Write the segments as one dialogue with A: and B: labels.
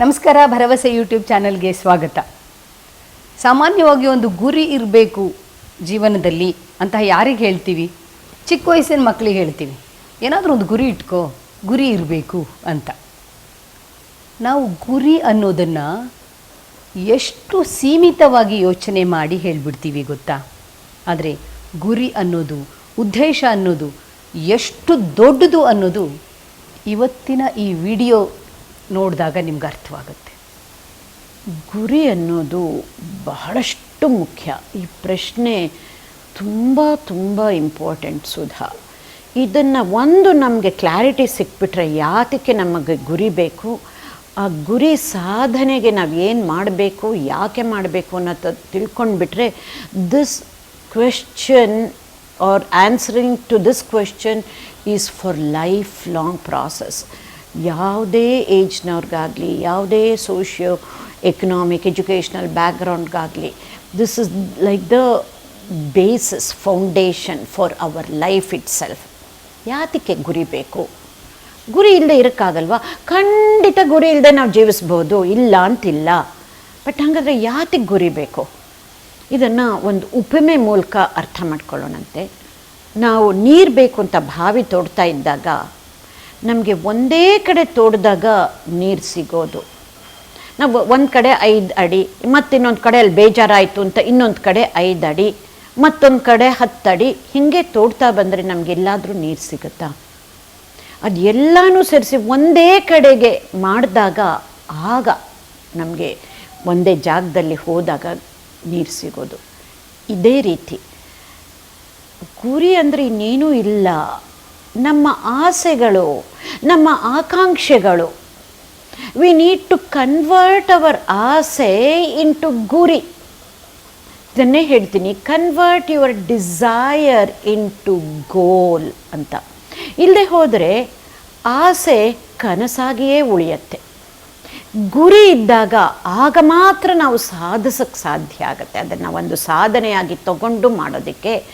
A: ನಮಸ್ಕಾರ, ಭರವಸೆ ಯೂಟ್ಯೂಬ್ ಚಾನಲ್ಗೆ ಸ್ವಾಗತ. ಸಾಮಾನ್ಯವಾಗಿ ಒಂದು ಗುರಿ ಇರಬೇಕು ಜೀವನದಲ್ಲಿ ಅಂತ ಯಾರಿಗೆ ಹೇಳ್ತೀವಿ? ಚಿಕ್ಕ ವಯಸ್ಸಿನ ಮಕ್ಕಳಿಗೆ ಹೇಳ್ತೀವಿ. ಏನಾದರೂ ಒಂದು ಗುರಿ ಇಟ್ಕೋ, ಗುರಿ ಇರಬೇಕು ಅಂತ. ನಾವು ಗುರಿ ಅನ್ನೋದನ್ನು ಎಷ್ಟು ಸೀಮಿತವಾಗಿ ಯೋಚನೆ ಮಾಡಿ ಹೇಳಿಬಿಡ್ತೀವಿ ಗೊತ್ತಾ? ಆದರೆ ಗುರಿ ಅನ್ನೋದು, ಉದ್ದೇಶ ಅನ್ನೋದು, ಎಷ್ಟು ದೊಡ್ಡದು ಅನ್ನೋದು ಇವತ್ತಿನ ಈ ವಿಡಿಯೋ ನೋಡಿದಾಗ ನಿಮ್ಗೆ ಅರ್ಥವಾಗುತ್ತೆ.
B: ಗುರಿ ಅನ್ನೋದು ಬಹಳಷ್ಟು ಮುಖ್ಯ. ಈ ಪ್ರಶ್ನೆ ತುಂಬ ತುಂಬ ಇಂಪಾರ್ಟೆಂಟ್ ಸುಧಾ. ಇದನ್ನು ಒಂದು ನಮಗೆ ಕ್ಲಾರಿಟಿ ಸಿಕ್ಬಿಟ್ರೆ ಯಾತಕ್ಕೆ ನಮಗೆ ಗುರಿ ಬೇಕು? ಆ ಗುರಿ ಸಾಧನೆಗೆ ನಾವು ಏನು ಮಾಡಬೇಕು, ಯಾಕೆ ಮಾಡಬೇಕು ಅನ್ನೋದು ತಿಳ್ಕೊಂಡ್ಬಿಟ್ರೆ this question are answering to this question is for lifelong process ಯಾವುದೇ ಏಜ್ನವ್ರಿಗಾಗಲಿ, ಯಾವುದೇ socio economic educational ಬ್ಯಾಕ್ಗ್ರೌಂಡ್ಗಾಗಲಿ this is like the basis foundation for our life itself ಯಾತಕ್ಕೆ ಗುರಿ ಬೇಕು? ಗುರಿ ಇಲ್ಲದೆ ಇರೋಕ್ಕಾಗಲ್ವಾ? ಖಂಡಿತ ಗುರಿ ಇಲ್ಲದೆ ನಾವು ಜೀವಿಸ್ಬೋದು, ಇಲ್ಲ ಅಂತಿಲ್ಲ. ಬಟ್ ಹಾಗಾದರೆ ಯಾತಕ್ಕೆ ಗುರಿ ಬೇಕು? ಇದನ್ನು ಒಂದು ಉಪಮೆ ಮೂಲಕ ಅರ್ಥ ಮಾಡ್ಕೊಳ್ಳೋಣಂತೆ. ನಾವು ನೀರು ಬೇಕು ಅಂತ ಬಾವಿ ತೋಡ್ತಾ ಇದ್ದಾಗ ನಮಗೆ ಒಂದೇ ಕಡೆ ತೋಡಿದಾಗ ನೀರು ಸಿಗೋದು. ನಾವು ಒಂದು ಕಡೆ ಐದು ಅಡಿ ಮತ್ತು ಇನ್ನೊಂದು ಕಡೆ ಅಲ್ಲಿ ಬೇಜಾರಾಯಿತು ಅಂತ ಇನ್ನೊಂದು ಕಡೆ ಐದು ಅಡಿ, ಮತ್ತೊಂದು ಕಡೆ ಹತ್ತು ಅಡಿ ಹೀಗೆ ತೋಡ್ತಾ ಬಂದರೆ ನಮಗೆಲ್ಲಾದರೂ ನೀರು ಸಿಗುತ್ತಾ? ಅದು ಎಲ್ಲನೂ ಸೇರಿಸಿ ಒಂದೇ ಕಡೆಗೆ ಮಾಡಿದಾಗ ಆಗ ನಮಗೆ ಒಂದೇ ಜಾಗದಲ್ಲಿ ಹೋದಾಗ ನೀರು ಸಿಗೋದು. ಇದೇ ರೀತಿ. ಗುರಿ ಅಂದರೆ ಇನ್ನೇನೂ ಇಲ್ಲ. ನಮ್ಮ ಆಸೆಗಳು, ನಮ್ಮ ಆಕಾಂಕ್ಷೆಗಳು. We need to convert our ಆಸೆ ಇನ್ ಟು ಗುರಿ. ಇದನ್ನೇ ಹೇಳ್ತೀನಿ convert your desire into goal ಅಂತ. ಇಲ್ಲದೆ ಹೋದರೆ ಆಸೆ ಕನಸಾಗಿಯೇ ಉಳಿಯತ್ತೆ. ಗುರಿ ಇದ್ದಾಗ ಆಗ ಮಾತ್ರ ನಾವು ಸಾಧಿಸೋಕ್ಕೆ ಸಾಧ್ಯ ಆಗುತ್ತೆ. ಅದನ್ನು ಒಂದು ಸಾಧನೆಯಾಗಿ ತಗೊಂಡು ಮಾಡೋದಕ್ಕೆ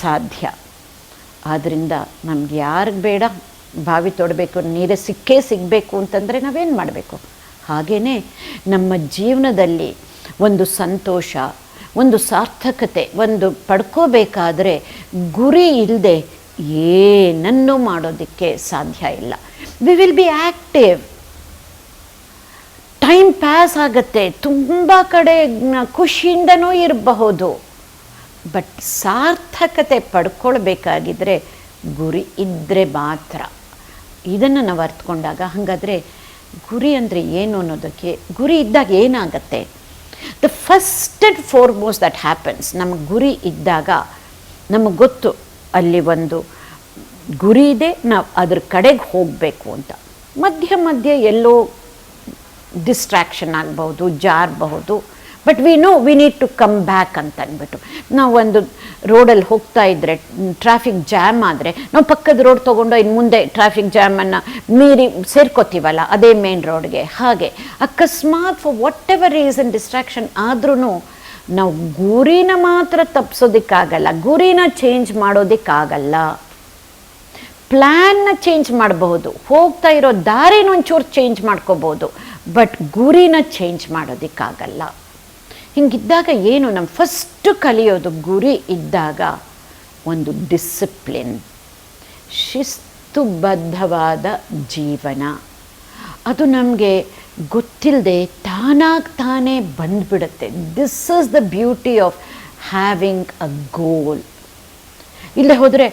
B: ಸಾಧ್ಯ. ಆದ್ದರಿಂದ ನಮ್ಗೆ ಯಾರಿಗೆ ಬೇಡ? ಬಾವಿ ತೊಡಬೇಕು, ನೀರೇ ಸಿಕ್ಕೇ ಸಿಗಬೇಕು ಅಂತಂದರೆ ನಾವೇನು ಮಾಡಬೇಕು? ಹಾಗೆಯೇ ನಮ್ಮ ಜೀವನದಲ್ಲಿ ಒಂದು ಸಂತೋಷ, ಒಂದು ಸಾರ್ಥಕತೆ, ಒಂದು ಪಡ್ಕೋಬೇಕಾದರೆ ಗುರಿ ಇಲ್ಲದೆ ಏನನ್ನೂ ಮಾಡೋದಕ್ಕೆ ಸಾಧ್ಯ ಇಲ್ಲ. We will be active time pass ಆಗುತ್ತೆ. ತುಂಬ ಕಡೆ ಖುಷಿಯಿಂದನೂ ಇರಬಹುದು. ಬಟ್ ಸಾರ್ಥಕತೆ ಪಡ್ಕೊಳ್ಬೇಕಾಗಿದ್ದರೆ ಗುರಿ ಇದ್ದರೆ ಮಾತ್ರ. ಇದನ್ನು ನಾವು ಅರ್ಥಕೊಂಡಾಗ ಹಾಗಾದರೆ ಗುರಿ ಅಂದರೆ ಏನು ಅನ್ನೋದಕ್ಕೆ ಗುರಿ ಇದ್ದಾಗ ಏನಾಗತ್ತೆ? The first and foremost that happens ನಮಗೆ ಗುರಿ ಇದ್ದಾಗ ನಮಗೆ ಗೊತ್ತು ಅಲ್ಲಿ ಒಂದು ಗುರಿ ಇದೆ, ನಾವು ಅದ್ರ ಕಡೆಗೆ ಹೋಗಬೇಕು ಅಂತ. ಮಧ್ಯ ಮಧ್ಯೆ ಎಲ್ಲೋ ಡಿಸ್ಟ್ರ್ಯಾಕ್ಷನ್ ಆಗಬಹುದು, ಜಾರಬಹುದು. But we know we need to come back ಅಂತ ಅಂದ್ಬಿಟ್ಟು ನಾವು ಒಂದು ರೋಡಲ್ಲಿ ಹೋಗ್ತಾ ಇದ್ದರೆ ಟ್ರಾಫಿಕ್ ಜಾಮ್ ಆದರೆ, ನಾವು ಪಕ್ಕದ ರೋಡ್ ತೊಗೊಂಡು ಇನ್ನು ಮುಂದೆ ಟ್ರಾಫಿಕ್ ಜಾಮನ್ನು ಮೀರಿ ಸೇರ್ಕೋತೀವಲ್ಲ, ಅದೇ ಮೇನ್ ರೋಡ್ಗೆ ಹಾಗೆ, ಅಕಸ್ಮಾತ್ for whatever reason distraction ಆದ್ರೂ ನಾವು ಗುರಿನ ಮಾತ್ರ ತಪ್ಪಿಸೋದಕ್ಕಾಗಲ್ಲ ಗುರಿನ ಚೇಂಜ್ ಮಾಡೋದಕ್ಕಾಗಲ್ಲ. ಪ್ಲ್ಯಾನ್ನ ಚೇಂಜ್ ಮಾಡಬಹುದು, ಹೋಗ್ತಾ ಇರೋ ದಾರಿನ ಒಂಚೂರು ಚೇಂಜ್ ಮಾಡ್ಕೋಬೋದು ಬಟ್ ಗುರಿನ ಚೇಂಜ್ ಮಾಡೋದಕ್ಕಾಗಲ್ಲ. ಹಿಂಗಿದ್ದಾಗ ಏನು ನಮ್ಮ ಫಸ್ಟು ಕಲಿಯೋದು ಗುರಿ ಇದ್ದಾಗ ಒಂದು ಡಿಸಿಪ್ಲಿನ್. ಶಿಸ್ತುಬದ್ಧವಾದ ಜೀವನ. ಅದು ನಮಗೆ ಗೊತ್ತಿಲ್ಲದೆ ತಾನಾಗಿ ತಾನೇ ಬಂದುಬಿಡುತ್ತೆ. This is the beauty of having a goal ಇಲ್ಲದೆ ಹೋದರೆ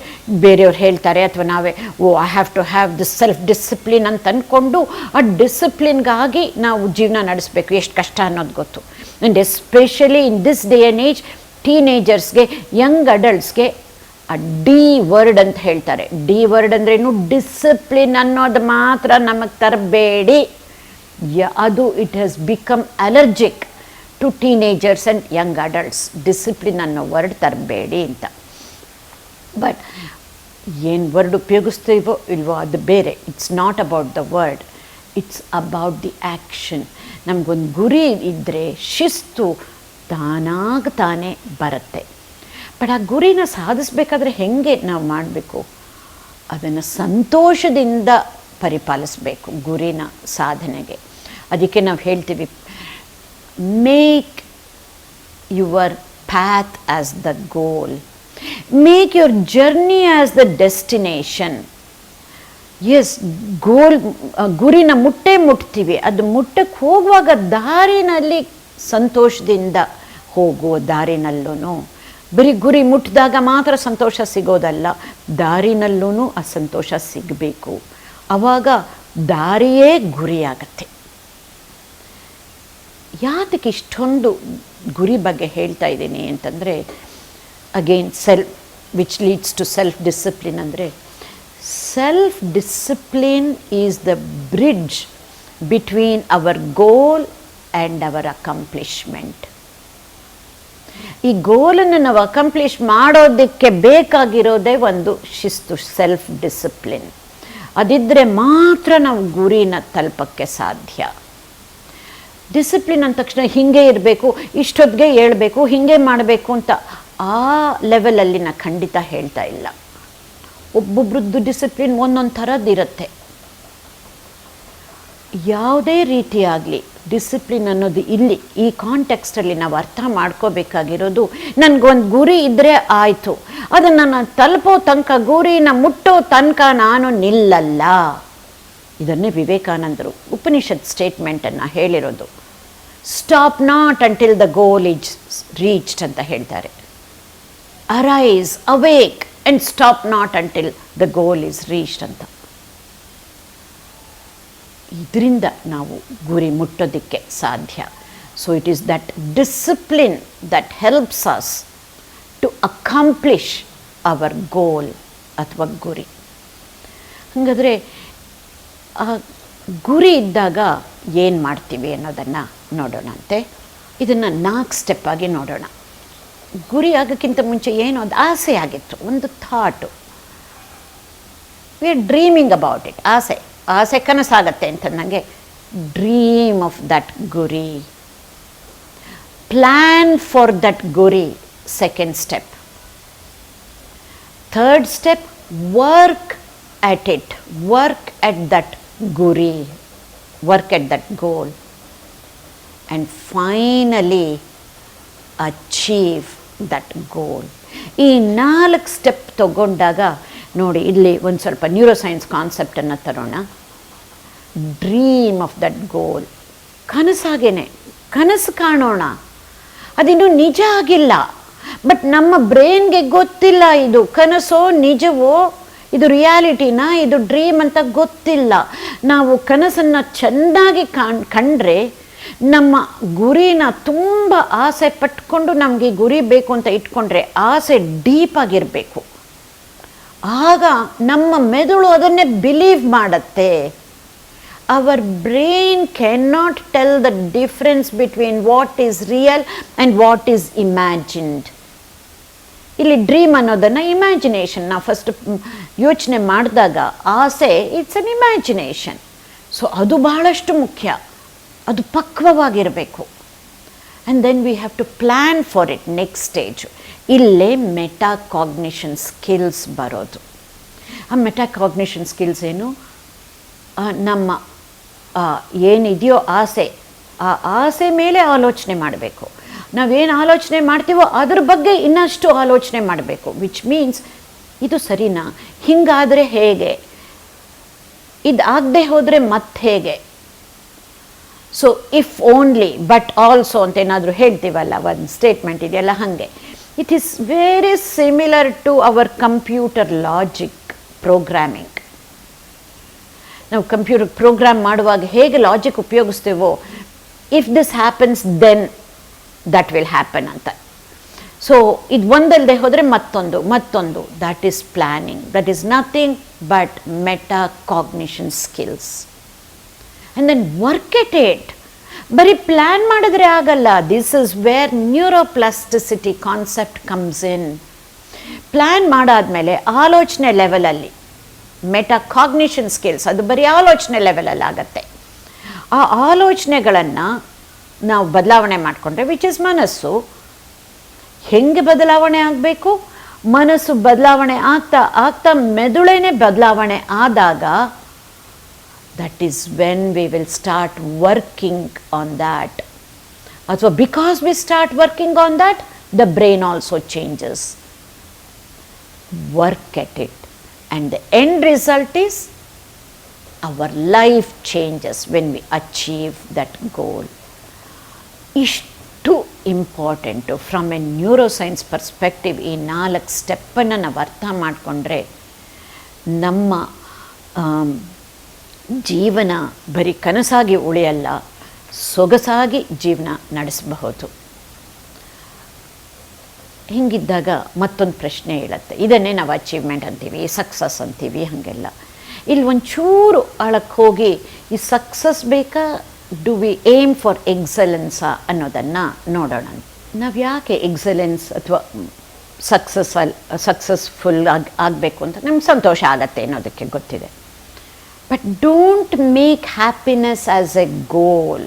B: ಬೇರೆಯವ್ರು ಹೇಳ್ತಾರೆ ಅಥವಾ ನಾವೇ, ಓ I have to have this self discipline ಅಂತ ಅಂದ್ಕೊಂಡು ಆ ಡಿಸಿಪ್ಲಿನ್ಗಾಗಿ ನಾವು ಜೀವನ ನಡೆಸಬೇಕು. ಎಷ್ಟು ಕಷ್ಟ ಅನ್ನೋದು ಗೊತ್ತು. And especially in this day and age ಟೀನೇಜರ್ಸ್ಗೆ young ಅಡಲ್ಟ್ಸ್ಗೆ ಆ ಡಿ ವರ್ಡ್ ಅಂತ ಹೇಳ್ತಾರೆ. ಡಿ ವರ್ಡ್ ಅಂದ್ರೇನು ಡಿಸಿಪ್ಲಿನ್ ಅನ್ನೋದು ಮಾತ್ರ ನಮಗೆ ತರಬೇಡಿ. ಯ, ಅದು it has become allergic to teenagers and young adults discipline ಅನ್ನೋ ವರ್ಡ್ ತರಬೇಡಿ ಅಂತ. ಬಟ್ ಏನು ವರ್ಡ್ ಉಪಯೋಗಿಸ್ತೀವೋ ಇಲ್ವೋ ಅದು ಬೇರೆ. It's not about the word it's about the action ನಮಗೊಂದು ಗುರಿ ಇದ್ದರೆ ಶಿಸ್ತು ತಾನಾಗ ತಾನೇ ಬರುತ್ತೆ. ಬಟ್ ಆ ಗುರಿನ ಸಾಧಿಸ್ಬೇಕಾದ್ರೆ ಹೆಂಗೆ ನಾವು ಮಾಡಬೇಕು? ಅದನ್ನು ಸಂತೋಷದಿಂದ ಪರಿಪಾಲಿಸಬೇಕು ಗುರಿನ ಸಾಧನೆಗೆ. ಅದಕ್ಕೆ ನಾವು ಹೇಳ್ತೀವಿ make your path as the goal make your journey as the destination as goal ಗುರಿನ ಮುಟ್ಟೆ ಮುಟ್ತೀವಿ. ಅದು ಮುಟ್ಟಕ್ಕೆ ಹೋಗುವಾಗ ದಾರಿನಲ್ಲಿ ಸಂತೋಷದಿಂದ ಹೋಗುವ ದಾರಿನಲ್ಲೂ ಬರೀ ಗುರಿ ಮುಟ್ಟಿದಾಗ ಮಾತ್ರ ಸಂತೋಷ ಸಿಗೋದಲ್ಲ ದಾರಿನಲ್ಲೂ ಆ ಸಂತೋಷ ಸಿಗಬೇಕು. ಆವಾಗ ದಾರಿಯೇ ಗುರಿಯಾಗತ್ತೆ. ಯಾತಕ್ಕೆ ಇಷ್ಟೊಂದು ಗುರಿ ಬಗ್ಗೆ ಹೇಳ್ತಾ ಇದ್ದೀನಿ ಅಂತಂದರೆ again self which leads to self discipline ಅಂದರೆ self discipline is the bridge between our goal and our accomplishment ಈ ಗೋಲನ್ನು ನಾವು ಅಕಂಪ್ಲಿಷ್ ಮಾಡೋದಕ್ಕೆ ಬೇಕಾಗಿರೋದೇ ಒಂದು ಶಿಸ್ತು ಸೆಲ್ಫ್ ಡಿಸಿಪ್ಲಿನ್ ಅದಿದ್ದರೆ ಮಾತ್ರ ನಾವು ಗುರಿನ ತಲುಪಕ್ಕೆ ಸಾಧ್ಯ. ಡಿಸಿಪ್ಲಿನ್ ಅಂದ ತಕ್ಷಣ ಹಿಂಗೆ ಇರಬೇಕು, ಇಷ್ಟೊತ್ತಿಗೆ ಹೇಳ್ಬೇಕು, ಹೀಗೆ ಮಾಡಬೇಕು ಅಂತ ಆ ಲೆವೆಲಲ್ಲಿ ನಾನು ಖಂಡಿತ ಹೇಳ್ತಾ ಇಲ್ಲ. ಒಬ್ಬೊಬ್ರದ್ದು ಡಿಸಿಪ್ಲಿನ್ ಒಂದೊಂದು ಥರದ್ದಿರುತ್ತೆ ಯಾವುದೇ ರೀತಿಯಾಗಲಿ ಡಿಸಿಪ್ಲಿನ್ ಅನ್ನೋದು ಇಲ್ಲಿ, ಈ ಕಾಂಟೆಕ್ಸ್ಟಲ್ಲಿ ನಾವು ಅರ್ಥ ಮಾಡ್ಕೋಬೇಕಾಗಿರೋದು ನನಗೊಂದು ಗುರಿ ಇದ್ದರೆ ಆಯಿತು. ಅದನ್ನು ನಾನು ತಲುಪೋ ತನಕ, ಗುರಿನ ಮುಟ್ಟೋ ತನಕ ನಾನು ನಿಲ್ಲಲ್ಲ. ಇದನ್ನೇ ವಿವೇಕಾನಂದರು ಉಪನಿಷತ್ ಸ್ಟೇಟ್ಮೆಂಟನ್ನು ಹೇಳಿರೋದು. Stop not until the goal is reached ಅಂತ ಹೇಳ್ತಾರೆ. Arise awake and stop not until the goal is reached ಅಂತ. ಇದರಿಂದ ನಾವು ಗುರಿ ಮುಟ್ಟೋದಕ್ಕೆ ಸಾಧ್ಯ. So it is that discipline that helps us to accomplish our goal ಅಥವಾ ಗುರಿ. ಹಾಗಾದರೆ ಗುರಿ ಇದ್ದಾಗ ಏನು ಮಾಡ್ತೀವಿ ಅನ್ನೋದನ್ನು ನೋಡೋಣಂತೆ. ಇದನ್ನು ನಾಲ್ಕು ಸ್ಟೆಪ್ಪಾಗಿ ನೋಡೋಣ. ಗುರಿ ಆಗೋಕ್ಕಿಂತ ಮುಂಚೆ ಏನು ಒಂದು ಆಸೆ ಆಗಿತ್ತು ಒಂದು thought we are dreaming about it ಆಸೆ ಆಸೆ ಕನಸಾಗತ್ತೆ ಅಂತ ನನಗೆ ಡ್ರೀಮ್ ಆಫ್ ದಟ್ ಗುರಿ. ಪ್ಲ್ಯಾನ್ ಫಾರ್ ದಟ್ ಗುರಿ second step third step work at it, work at that guri, work at that goal, and finally achieve that goal ಈ ನಾಲ್ಕು step ತಗೊಂಡಾಗ ನೋಡಿ, ಇಲ್ಲಿ ಒಂದು ಸ್ವಲ್ಪ ನ್ಯೂರೋ ಸೈನ್ಸ್ ಕಾನ್ಸೆಪ್ಟನ್ನು ತರೋಣ. ಡ್ರೀಮ್ ಆಫ್ ದಟ್ ಗೋಲ್ ಕನಸಾಗೇನೆ. ಕನಸು ಕಾಣೋಣ. ಅದಿನ್ನೂ ನಿಜ ಆಗಿಲ್ಲ. ಬಟ್ ನಮ್ಮ ಬ್ರೈನ್ಗೆ ಗೊತ್ತಿಲ್ಲ ಇದು. ಕನಸೋ, ನಿಜವೋ, ಇದು ರಿಯಾಲಿಟಿನ, ಇದು ಡ್ರೀಮ್ ಅಂತ ಗೊತ್ತಿಲ್ಲ. ನಾವು ಕನಸನ್ನು ಚೆನ್ನಾಗಿ ಕಾಣ್, ಕಂಡ್ರೆ ನಮ್ಮ ಗುರಿನ ತುಂಬ ಆಸೆ ಪಟ್ಕೊಂಡು ನಮಗೆ ಗುರಿ ಬೇಕು ಅಂತ ಇಟ್ಕೊಂಡ್ರೆ ಆಸೆ ಡೀಪಾಗಿರಬೇಕು ಆಗ ನಮ್ಮ ಮೆದುಳು ಅದನ್ನೇ ಬಿಲೀವ್ ಮಾಡುತ್ತೆ. Our brain can not tell the difference between what is real and what is imagined ಇಲ್ಲಿ ಡ್ರೀಮ್ ಅನ್ನೋದನ್ನು ಇಮ್ಯಾಜಿನೇಷನ್ ನಾವು ಫಸ್ಟ್ ಯೋಚನೆ ಮಾಡಿದಾಗ ಆಸೆ ಇಟ್ಸ್ ಅನ್ ಇಮ್ಯಾಜಿನೇಷನ್ ಸೊ ಅದು ಬಹಳಷ್ಟು ಮುಖ್ಯ. ಅದು ಪಕ್ವವಾಗಿರಬೇಕು. And then we have to plan for it next stage ಇಲ್ಲೇ ಮೆಟಾ ಕಾಗ್ನಿಷನ್ ಸ್ಕಿಲ್ಸ್ ಬರೋದು. ಆ ಮೆಟಾ ಕಾಗ್ನಿಷನ್ ಸ್ಕಿಲ್ಸ್ ಏನು ನಮ್ಮ ಏನಿದೆಯೋ ಆಸೆ. ಆ ಆಸೆ ಮೇಲೆ ಆಲೋಚನೆ ಮಾಡಬೇಕು. ನಾವೇನು ಆಲೋಚನೆ ಮಾಡ್ತೀವೋ ಅದ್ರ ಬಗ್ಗೆ ಇನ್ನಷ್ಟು ಆಲೋಚನೆ ಮಾಡಬೇಕು. ವಿಚ್ ಮೀನ್ಸ್ ಇದು ಸರಿನಾ? ಹಿಂಗಾದರೆ ಹೇಗೆ? ಇದು ಆಗದೆ ಹೋದರೆ ಮತ್ತೆ ಹೇಗೆ? So if only but also ಅಂತ ಏನಾದರೂ ಹೇಳ್ತೀವಲ್ಲ, ಒಂದು ಸ್ಟೇಟ್ಮೆಂಟ್ ಇದೆಯಲ್ಲ, ಹಾಗೆ. It is very similar to our computer logic programming ನಾವು ಕಂಪ್ಯೂಟರ್ ಪ್ರೋಗ್ರಾಮ್ ಮಾಡುವಾಗ ಹೇಗೆ logic ಉಪಯೋಗಿಸ್ತೇವೋ if this happens then that will happen ಅಂತ. ಸೊ ಇದು ಒಂದಲ್ಲದೆ ಹೋದರೆ ಮತ್ತೊಂದು ಮತ್ತೊಂದು. That is planning that is nothing but meta cognition skills and then work at it ಬರೀ ಪ್ಲ್ಯಾನ್ ಮಾಡಿದ್ರೆ ಆಗಲ್ಲ. This is where neuroplasticity concept comes in plan ಮಾಡಾದಮೇಲೆ ಆಲೋಚನೆ ಲೆವೆಲಲ್ಲಿ ಮೆಟಾ ಕಾಗ್ನಿಷನ್ ಸ್ಕಿಲ್ಸ್ ಅದು ಬರೀ ಆಲೋಚನೆ ಲೆವೆಲಲ್ಲಿ ಆಗತ್ತೆ. ಆ ಆಲೋಚನೆಗಳನ್ನು ನಾವು ಬದಲಾವಣೆ ಮಾಡಿಕೊಂಡ್ರೆ ವಿಚ್ ಇಸ್ ಮನಸ್ಸು. ಹೆಂಗೆ ಬದಲಾವಣೆ ಆಗಬೇಕು? ಮನಸ್ಸು ಬದಲಾವಣೆ ಆಗ್ತಾ ಆಗ್ತಾ ಮೆದುಳೇನೆ ಬದಲಾವಣೆ ಆದಾಗ That is when we will start working on that ಅಥವಾ because we start working on that the brain also changes work at it and the end result is our life changes when we achieve that goal. ಇಷ್ಟು important from a neuroscience perspective ಈ ನಾಲ್ಕು ಸ್ಟೆಪ್ಪನ್ನು ನಾವು ಅರ್ಥ ಮಾಡಿಕೊಂಡ್ರೆ ನಮ್ಮ am, ಜೀವನ ಬರೀ ಕನಸಾಗಿ ಉಳಿಯಲ್ಲ, ಸೊಗಸಾಗಿ ಜೀವನ ನಡೆಸಬಹುದು. ಹಿಂಗಿದ್ದಾಗ ಮತ್ತೊಂದು ಪ್ರಶ್ನೆ ಹೇಳುತ್ತೆ. ಇದನ್ನೇ ನಾವು ಅಚೀವ್ಮೆಂಟ್ ಅಂತೀವಿ ಸಕ್ಸಸ್ ಅಂತೀವಿ, ಹಾಗೆಲ್ಲ. ಇಲ್ಲಿ ಒಂಚೂರು ಆಳಕ್ಕೆ ಹೋಗಿ, ಈ ಸಕ್ಸಸ್ ಬೇಕಾ ಡು ವಿ ಏಮ್ ಫಾರ್ ಎಕ್ಸಲೆನ್ಸಾ ಅನ್ನೋದನ್ನು ನೋಡೋಣ. ನಾವು ಯಾಕೆ ಎಕ್ಸಲೆನ್ಸ್ ಅಥವಾ ಸಕ್ಸಸ್ ಸಕ್ಸಸ್ಫುಲ್ ಆಗಿ, ಆಗಬೇಕು ಅಂತ ನಮ್ಗೆ ಸಂತೋಷ ಆಗತ್ತೆ ಅನ್ನೋದಕ್ಕೆ ಗೊತ್ತಿದೆ. but don't make happiness as a goal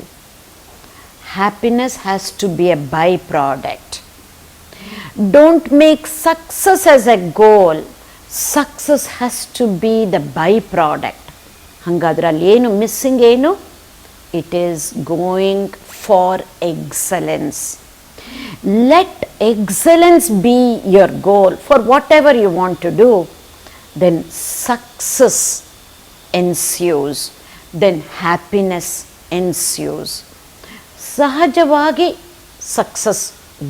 B: happiness has to be a by product don't make success as a goal success has to be the byproduct ಹಾಗಾದ್ರೆ ಅಲ್ಲಿ ಏನು ಮಿಸ್ಸಿಂಗ್ ಏನು it is going for excellence let excellence be your goal for whatever you want to do then success Ensures then happiness ensures ಸಹಜವಾಗಿ success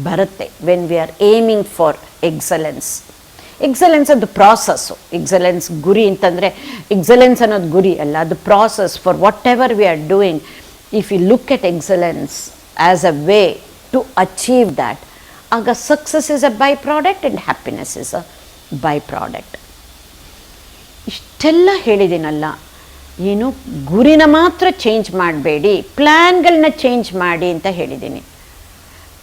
B: ಬರುತ್ತೆ when we are aiming for excellence excellence ಅದು process excellence ಗುರಿ ಅಂತಂದರೆ excellence ಅನ್ನೋದು ಗುರಿ ಅಲ್ಲ ಅದು process for whatever we are doing if you look at excellence as a way to achieve that ಆಗ success is a by product and happiness is a by product ಇಷ್ಟೆಲ್ಲ ಹೇಳಿದ್ದೀನಲ್ಲ ಏನು ಗುರಿನ ಮಾತ್ರ ಚೇಂಜ್ ಮಾಡಬೇಡಿ ಪ್ಲ್ಯಾನ್ಗಳನ್ನ ಚೇಂಜ್ ಮಾಡಿ ಅಂತ ಹೇಳಿದ್ದೀನಿ.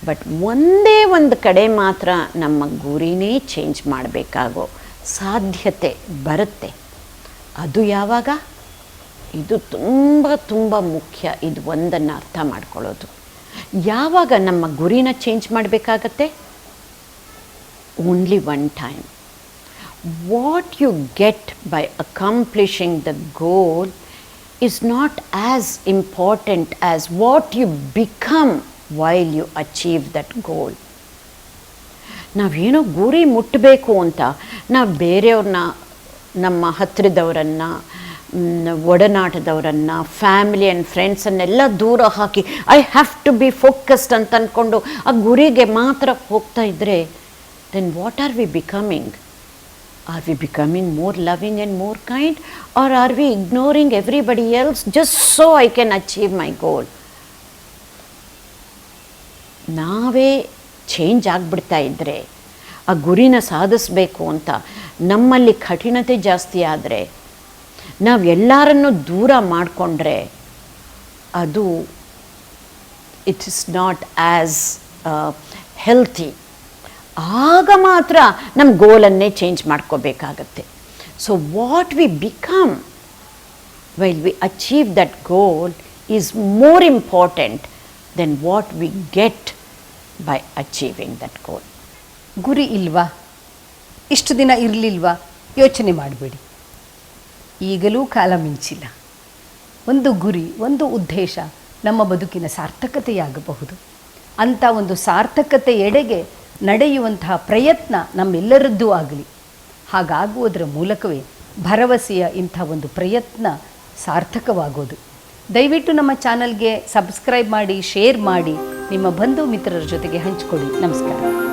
B: ಬಟ್ ಒಂದೇ ಒಂದು ಕಡೆ ಮಾತ್ರ ನಮ್ಮ ಗುರಿನೇ ಚೇಂಜ್ ಮಾಡಬೇಕಾಗೋ ಸಾಧ್ಯತೆ ಬರುತ್ತೆ. ಅದು ಯಾವಾಗ? ಇದು ತುಂಬ ತುಂಬ ಮುಖ್ಯ. ಇದು ಒಂದನ್ನು ಅರ್ಥ ಮಾಡ್ಕೊಳ್ಳೋದು. ಯಾವಾಗ ನಮ್ಮ ಗುರಿನ ಚೇಂಜ್ ಮಾಡಬೇಕಾಗತ್ತೆ? Only one time what you get by accomplishing the goal is not as important as what you become while you achieve that goal. ನಾವೇನೋ ಗುರಿ ಮುಟ್ಟಬೇಕು ಅಂತ ನಾವು ಬೇರೆಯವ್ರನ್ನ ನಮ್ಮ ಹತ್ತಿರದವರನ್ನು ಒಡನಾಟದವರನ್ನು ಫ್ಯಾಮಿಲಿ ಆ್ಯಂಡ್ ಫ್ರೆಂಡ್ಸನ್ನೆಲ್ಲ ದೂರ ಹಾಕಿ I have to be focused ಅಂತ ಅಂದ್ಕೊಂಡು ಆ ಗುರಿಗೆ ಮಾತ್ರ ಹೋಗ್ತಾ ಇದ್ದರೆ then what are we becoming Are we becoming more loving and more kind? Or are we ignoring everybody else just so I can achieve my goal? ನಾವೇ change ಆಗಿಬಿಡ್ತಾ ಇದ್ದರೆ ಆ ಗುರಿನ ಸಾಧಿಸಬೇಕು ಅಂತ ನಮ್ಮಲ್ಲಿ ಕಠಿಣತೆ ಜಾಸ್ತಿ ಆದರೆ ನಾವು ಎಲ್ಲರನ್ನು ದೂರ ಮಾಡಿಕೊಂಡ್ರೆ ಅದು it is not as healthy ಆಗ ಮಾತ್ರ ನಮ್ಮ ಗೋಲನ್ನೇ ಚೇಂಜ್ ಮಾಡ್ಕೋಬೇಕಾಗತ್ತೆ. So what we become while we achieve that goal is more important than what we get by achieving that goal
A: ಗುರಿ ಇಲ್ವಾ? ಇಷ್ಟು ದಿನ ಇರಲಿಲ್ವಾ? ಯೋಚನೆ ಮಾಡಬೇಡಿ. ಈಗಲೂ ಕಾಲ ಮಿಂಚಿಲ್ಲ. ಒಂದು ಗುರಿ, ಒಂದು ಉದ್ದೇಶ ನಮ್ಮ ಬದುಕಿನ ಸಾರ್ಥಕತೆಯಾಗಬಹುದು. ಅಂಥ ಒಂದು ಸಾರ್ಥಕತೆ ಎಡೆಗೆ ನಡೆಯುವಂತಹ ಪ್ರಯತ್ನ ನಮ್ಮೆಲ್ಲರದ್ದೂ ಆಗಲಿ. ಹಾಗಾಗುವುದರ ಮೂಲಕವೇ ಭರವಸೆಯ ಇಂಥ ಒಂದು ಪ್ರಯತ್ನ ಸಾರ್ಥಕವಾಗೋದು. ದಯವಿಟ್ಟು ನಮ್ಮ ಚಾನಲ್ಗೆ ಸಬ್ಸ್ಕ್ರೈಬ್ ಮಾಡಿ, ಶೇರ್ ಮಾಡಿ, ನಿಮ್ಮ ಬಂಧು ಮಿತ್ರರ ಜೊತೆಗೆ ಹಂಚಿಕೊಡಿ ನಮಸ್ಕಾರ.